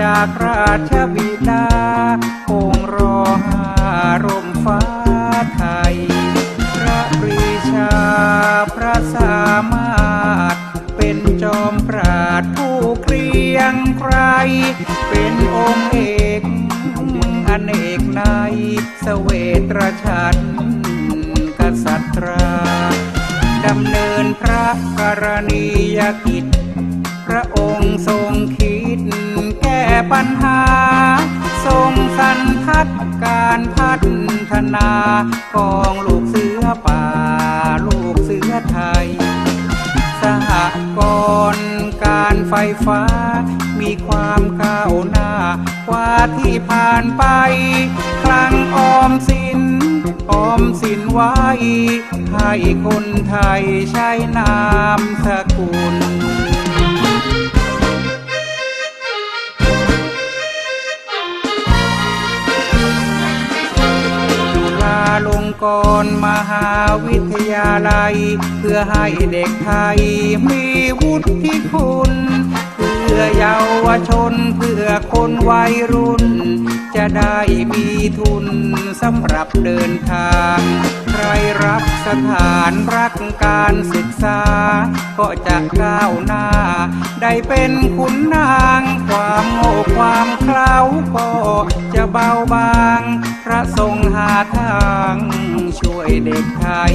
จากราชบิดาองค์รอหารมฟ้าไทย พระปรีชาพระสามารถ เป็นจอมปราดผู้เกรียงไกรเป็นองค์เอกอเนกในยเสเวตชันกษัตราดำเนินพระกรณียกิจ พระองค์ทรงคิด ปัญหา ทรงสันทัดการพัฒนากองลูกเสือป่า ลูกเสือไทย สหกรณ์การไฟฟ้า มีความก้าวหน้ากว่าที่ผ่านไปคลังออมสินออมสินไว้ ให้คนไทยใช้นามสกุล ลงกรณ์มหาวิทยาลัย เพื่อให้เด็กไทยมีวุฒิคุณ เพื่อเยาวชนเพื่อคนวัยรุ่น จะได้มีทุนสำหรับเดินทาง ใครรับสถานรักการศึกษา ก็จะก้าวหน้า ได้เป็นขุนนาง ความโง่ความเคล้าก็จะเบาบาง พระทรงหาทางช่วยเด็กไทย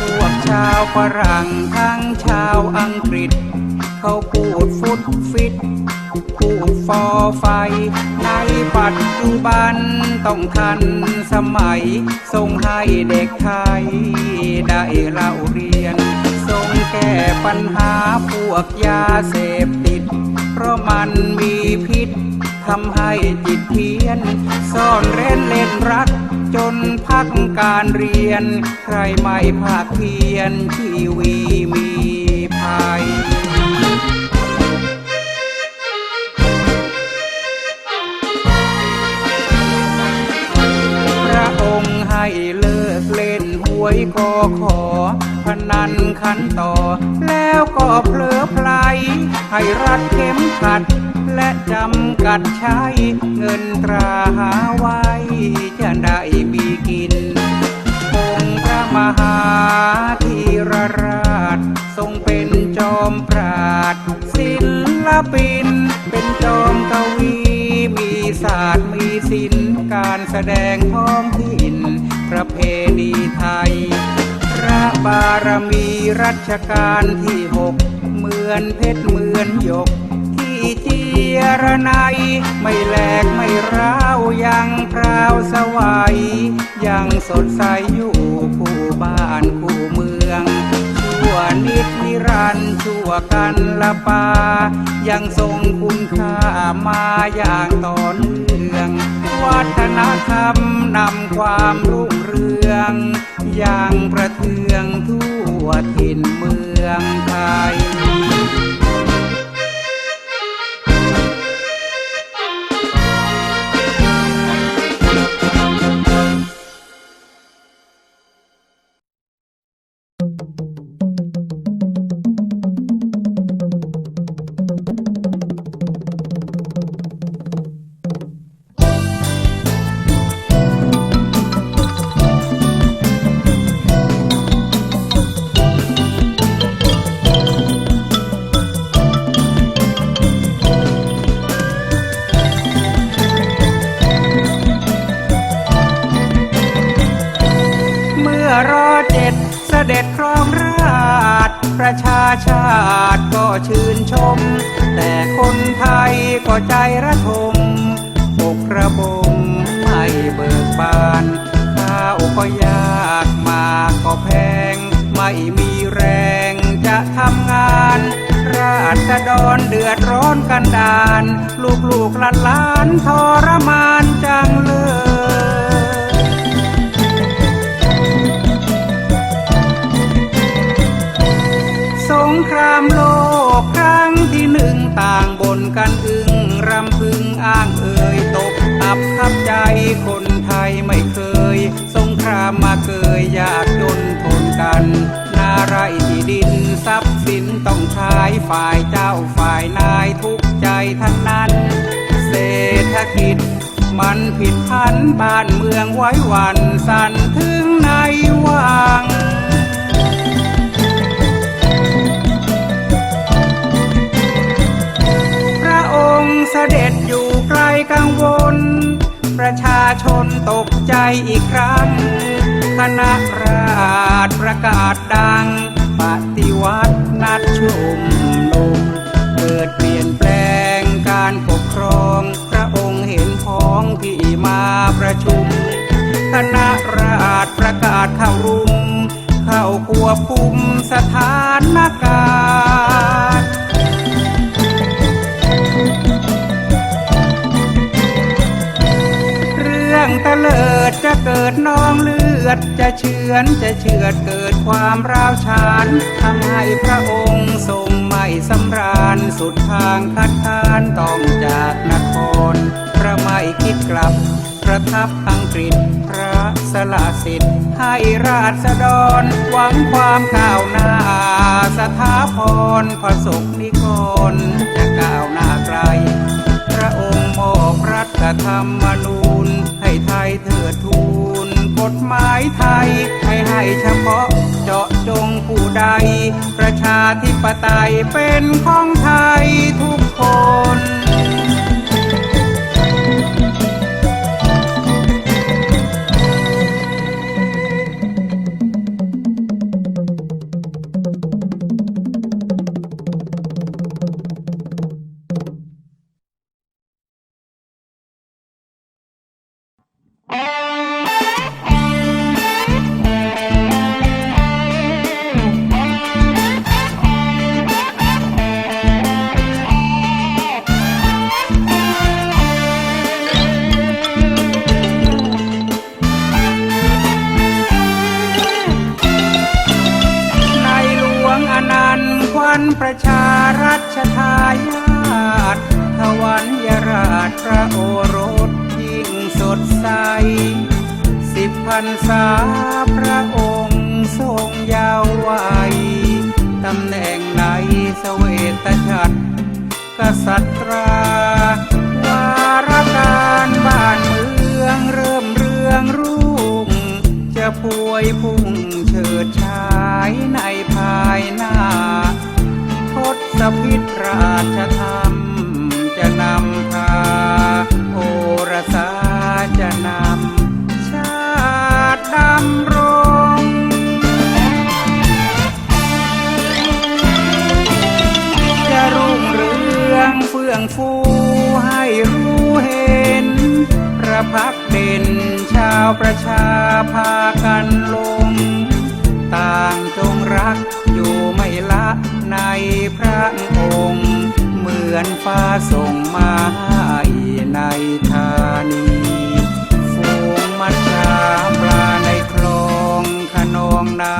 พวกชาวฝรั่งทั้งชาวอังกฤษ เขาพูดฟุตฟิต พูดฟอไฟ ในปัจจุบันต้องทันสมัย ทรงให้เด็กไทย ได้เล่าเรียน ทรงแก้ปัญหาพวกยาเสพติด เพราะมันมีพิษ ทำให้จิตเพี้ยน ซ่อนเร้นเล่นรักจนพักการเรียน ใครไม่ภาคเพียนชีวีมีภัยพระองค์ให้เลิกเล่นหวยกอขอ นันขันต่อ แล้วก็เพลอพลายให้รัดเข็มขัด และจำกัดใช้เงินตราหาไว้จะได้มีกินองค์พระมหาธีรราช ทรงเป็นจอมปราดศิลปิน เป็นจอมกวี มีศาสตร์มีศิลป์การแสดงท้องถิ่น บารมีรัชกาลที่หกเหมือนเพชรเหมือนหยก ที่เจียรนัยไม่แหลกไม่ร้าวยังพราวสวัยยังสดใสอยู่คู่บ้านคู่เมือง นิดนิรันต์ชั่วกันละปา ยังทรงคุณค่ามาอย่างต่อเนื่อง วัฒนธรรมนำความรุ่งเรืองอย่างประเทืองทั่วถิ่นเมืองไทย ประชาชาติก็ชื่นชม แต่คนไทยก็ใจระทมอกระบมไม่เบิกบานข้าวก็ยากมาก็แพง ไม่มีแรงจะทำงาน ราษฎรเดือดร้อนกันดาน ลูกลูกหลานหลานทรมานจังเลย สินต้องใช้ฝ่ายเจ้าฝ่ายนายทุกใจทั้งนั้น เศรษฐกิจมันผิดพันบ้านเมืองไว้หวันสั่นถึงในวังพระองค์เสด็จอยู่ไกลกังวล ประชาชนตกใจอีกครั้งคณะราษฎรประกาศดังปฏิวัติ นัดชุมลมเกิดเปลี่ยนแปลงการปกครอง พระองค์เห็นพ้องที่มาประชุม คณะราษฎรประกาศเข้ารุม เข้าควบคุมสถานการณ์ อดจะเฉือนจะเฉือดเกิดความร้าวฉานทำให้พระองค์ทรงไม่สำราญสุดทางคัดค้านต้องจากนคร พระไม่คิดกลับ ประทับอังกฤษพระสละสิทธิ์ให้ราษฎรหวังความก้าวหน้าสถาพรพระสกนิกรจะก้าวหน้าไกล พระองค์มอบรัฐธรรมนูญ ฎหมายไทยให้ให้เฉพาะเจาะจงผู้ใด ประชาธิปไตยเป็นของไทยทุกคนใน ตำแหน่งในสเวตฉัตรกษัตราวารการบ้านเมืองเริ่มเรืองรุ่ง จะพวยพุ่งเฉิดฉายในภายหน้าทศพิธราชธรรม จะนำพาโอรสาจะนำชาติดำรง เรื่องฟูให้รู้เห็น พระพักเด่นชาวประชาพากันลง ต่างจงรักอยู่ไม่ละในพระองค์ เหมือนฟ้าส่งมาให้ในธานีฝูงมัจฉาปลาในคลองขนองน้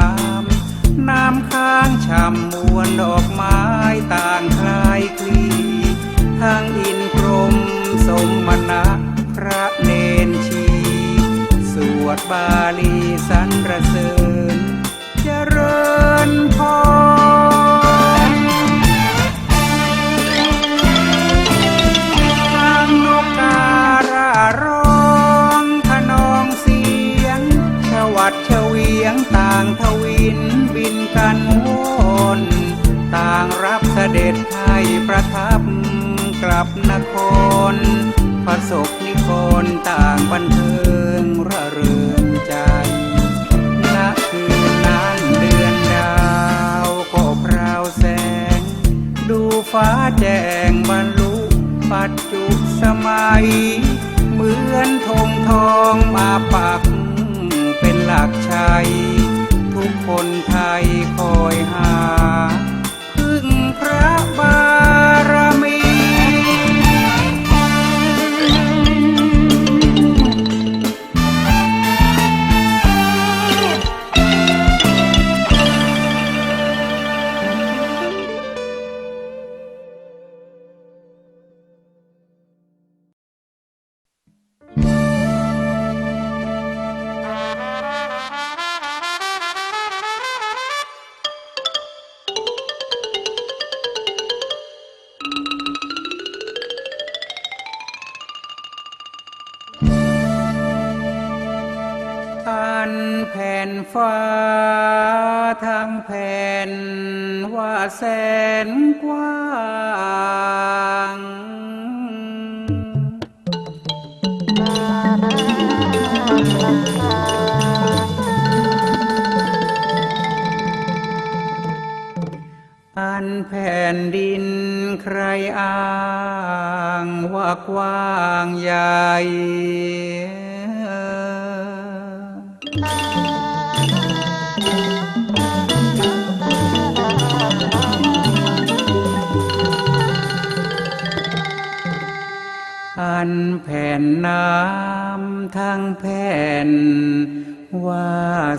ำ น้ำค้างช่ำมวลดอกไม้ต่างคลายคลี ทั้งอินพรมสมณะพระเนนชี สวดบาลีสรรเสริญเจริญพรทางนกการาร้องขนองเสียงชวัดเฉวียงต่างทวินบินกันวนต่างรับเสด็จให้ประทับ กับนครพระศกนิกรต่างบันเทิงระเริงใจณคืนนั้นเดือนดาวก็พราวแสง ดูฟ้าแจ้งบรรลุปัจจุสมัย เหมือนธงทองมาปักเป็นหลักชัย ทุกคนไทยคอยหา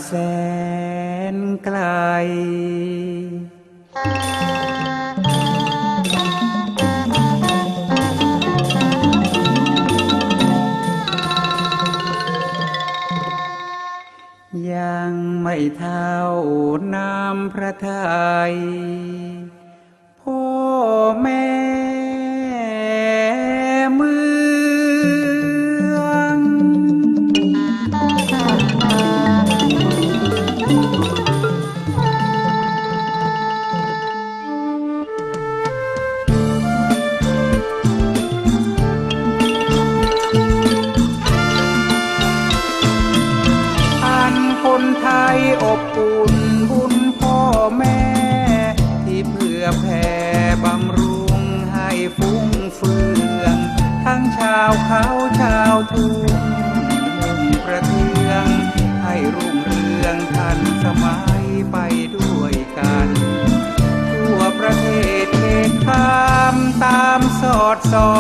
แสนไกล ยังไม่เท่าน้ำพระทัยพ่อแม่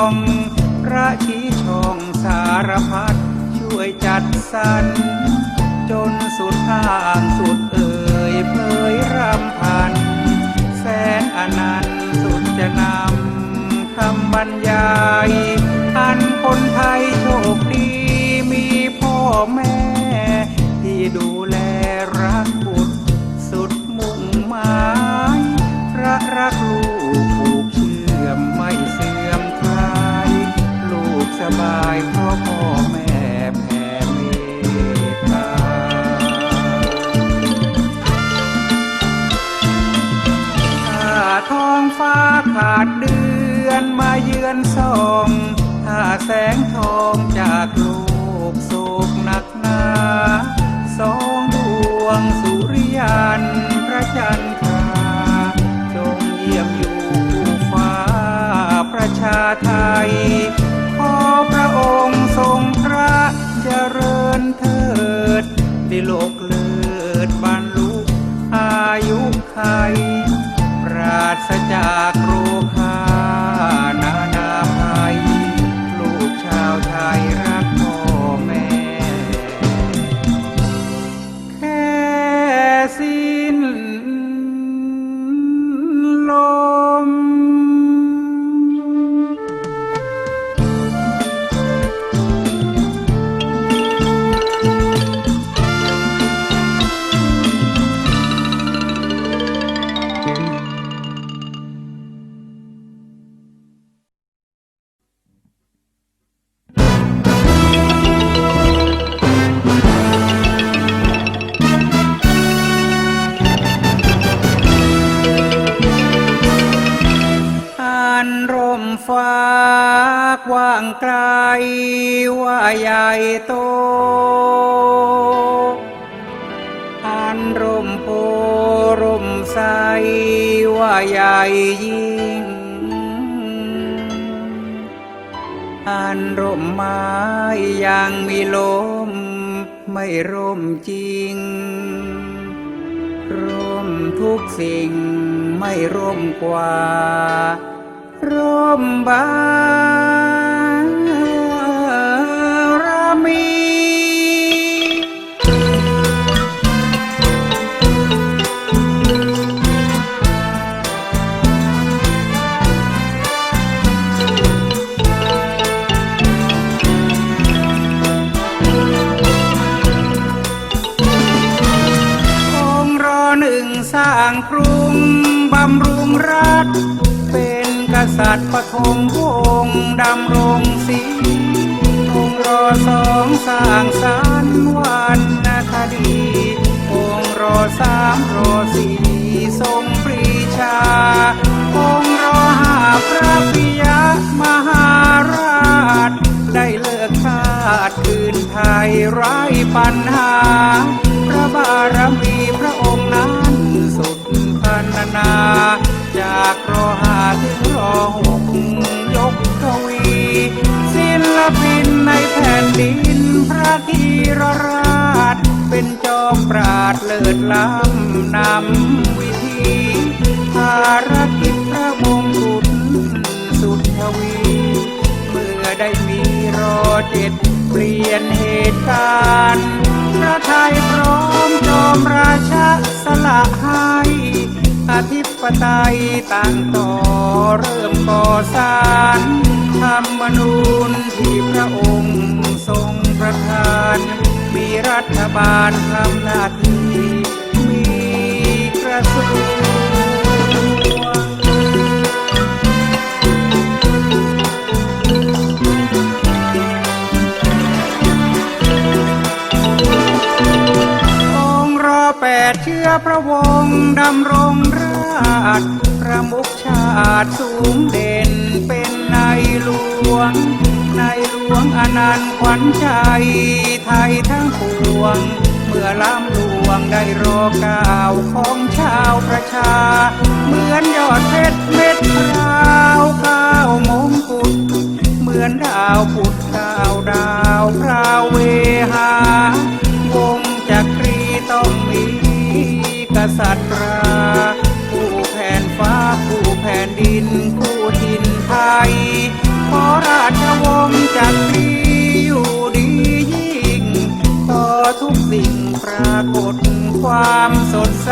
อพระชี้ช่องสารพัดช่วยจัดสรรจนสุดทางสุดเอ่ยเผยรำพัน แสนอนันต์สุดจะนำคำบรรยายท่านคนไทยโชคดีมีพ่อแม่ที่ดูแล บายพราะพ่อ ปราศจาก ยิ่งอันร่มไม้ยังมีลม ไม่ร่มจริง ร่มทุกสิ่งไม่ร่มกว่า ร่มบ้า สร้างกรุงบำรุงรัฐ เป็นกษัตริย์ปฐมวงดำรงสีองรอสองสร้างสารวันนาคดีองรอสามรอสี่ทรงปรีชา องรอหาพระพิยมหาราช ได้เลิกชาติคืนไทยไร้ปัญหา พระบารมีพระองค์นั้น สุดพันนา จากรอหาถึงรอหกยกกวี ศิลปินในแผ่นดินพระธีรราช เป็นจอมปราดเลิศล้ำนำวิธีภารกิจพระมงกุฎสุดทวี เมื่อได้มีรอเจ็ดเปลี่ยนเหตุการณ์ พระไทยพร้อมจอมราชาสละให้อธิปไตยต่างต่อเริ่มก่อสร้างธรรมนูญที่พระองค์ทรงประทาน มีรัฐบาลทำหน้าที่ ดเชื้อพระวงศ์ดำรงราชประมุขชาติสูงเด่นเป็นในหลวง ในหลวงอนันต์ขวัญใจ ไทยทั้งปวง เมื่อล้ำหลวงได้รอก้าวของชาวประชา เหมือนยอดเพชรเม็ดพราวก้าวมงกุฎเหมือนดาวผุดดาวดาวพราวเวหา ษัตราผู้แผ่นฟ้าผู้แผ่นดินผู้ทินไทย ขอราชวงศ์จักรีอยู่ดียิ่ง ต่อทุกสิ่งปรากฏความสดใส